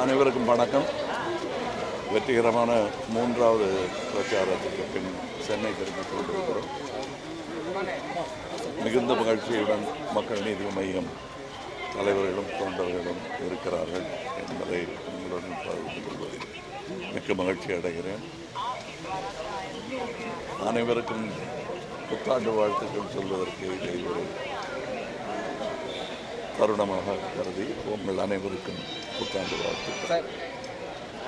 அனைவருக்கும் வணக்கம். வெற்றிகரமான மூன்றாவது பிரச்சாரத்துக்கு பின் சென்னை திரும்பிக் கொண்டிருக்கிறோம். மிகுந்த மகிழ்ச்சியுடன் மக்கள் நீதி மையம் தலைவர்களும் தொண்டர்களும் இருக்கிறார்கள் என்பதை உங்களுடன் பகிர்ந்து கொள்வதில் மிக்க மகிழ்ச்சி அடைகிறேன். அனைவருக்கும் புத்தாண்டு வாழ்த்துக்கள் சொல்வதற்கு இதை தருணமாக கருதி உங்கள் அனைவருக்கும் புத்தாண்டு சார்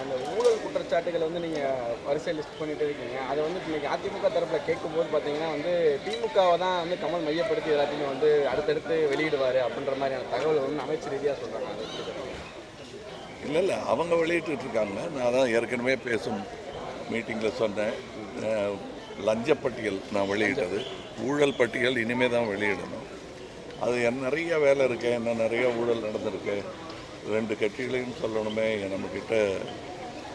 அந்த ஊழல் குற்றச்சாட்டுகளை வந்து நீங்கள் வரிசை லிஸ்ட் பண்ணிட்டு இருக்கீங்க. அதை வந்து இன்னைக்கு அதிமுக தரப்பில் கேட்கும்போது பார்த்தீங்கன்னா வந்து திமுகவை தான் வந்து கமல் மையப்படுத்தி எல்லாத்தையுமே வந்து அடுத்தடுத்து வெளியிடுவார் அப்படின்ற மாதிரியான தகவல் வந்து அமைச்சர் ரீதியாக சொல்கிறாங்க? இல்லை இல்லை அவங்க வெளியிட்டு இருக்காங்க. நான் தான் ஏற்கனவே பேசும் மீட்டிங்கில் சொன்னேன். லஞ்சப்பட்டியல் நான் வெளியிட்டது. ஊழல் பட்டியல் இனிமே தான் வெளியிடணும். அது என் நிறைய வேலை இருக்கு என்ன நிறைய ஊழல் நடந்திருக்கு. ரெண்டு கட்சிகளையும் சொல்லணுமே நம்மக்கிட்ட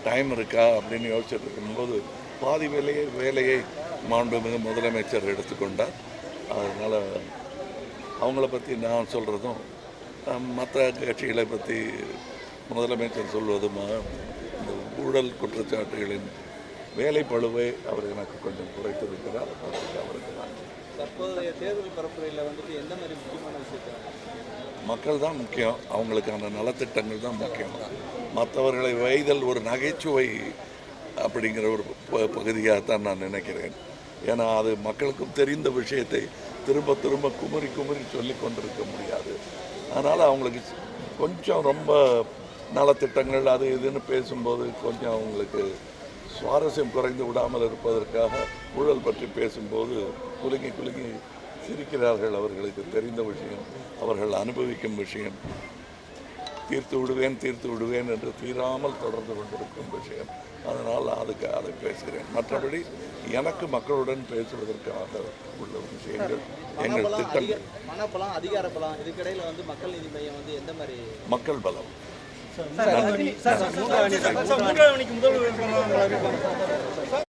டைம் இருக்கா அப்படின்னு யோசிச்சுட்டு இருக்கும்போது பாதி வேலையை வேலையை மாண்புமிகு முதலமைச்சர் எடுத்துக்கொண்டார். அதனால் அவங்கள பற்றி நான் சொல்கிறதும் மற்ற கட்சிகளை பற்றி முதலமைச்சர் சொல்வதுமா இந்த ஊழல் குற்றச்சாட்டுகளின் வேலைப்பழுவை அவர் எனக்கு கொஞ்சம் குறைத்திருக்கிறார். தற்போதைய தேர்தல் பரப்புரையில் வந்துட்டு எந்த மாதிரி முக்கியமான விஷயத்தை மக்கள் தான் முக்கியம். அவங்களுக்கான நலத்திட்டங்கள் தான் முக்கியம். மற்றவர்களை வைதல் ஒரு நகைச்சுவை அப்படிங்கிற ஒரு ப- பகுதியாகத்தான் நான் நினைக்கிறேன். ஏன்னா அது மக்களுக்கும் தெரிந்த விஷயத்தை திரும்ப திரும்ப குமரி குமரி சொல்லி கொண்டிருக்க முடியாது. அதனால் அவங்களுக்கு கொஞ்சம் ரொம்ப நலத்திட்டங்கள் அது இதுன்னு பேசும்போது கொஞ்சம் அவங்களுக்கு சுவாரஸ்யம் குறைந்து விடாமல் இருப்பதற்காக ஊழல் பற்றி பேசும்போது குலுங்கி குலுங்கி சிரிக்கிறார்கள் அவர்களுக்கு தெரிந்த விஷயம் அவர்கள் அனுபவிக்கும் விஷயம் தீர்த்து விடுவேன் தீர்த்து விடுவேன் என்று தீராமல் தொடர்ந்து கொண்டிருக்கும் விஷயம் அதனால் அதுக்கு அதை பேசுகிறேன் மற்றபடி எனக்கு மக்களுடன் பேசுவதற்காக உள்ள விஷயங்கள் எங்கள் திட்டங்கள் பணப்பலம் அதிகார பலம் இதுக்கிடையில் வந்து மக்கள் நீதி மையம் வந்து எந்த மாதிரி மக்கள் பலம் சார்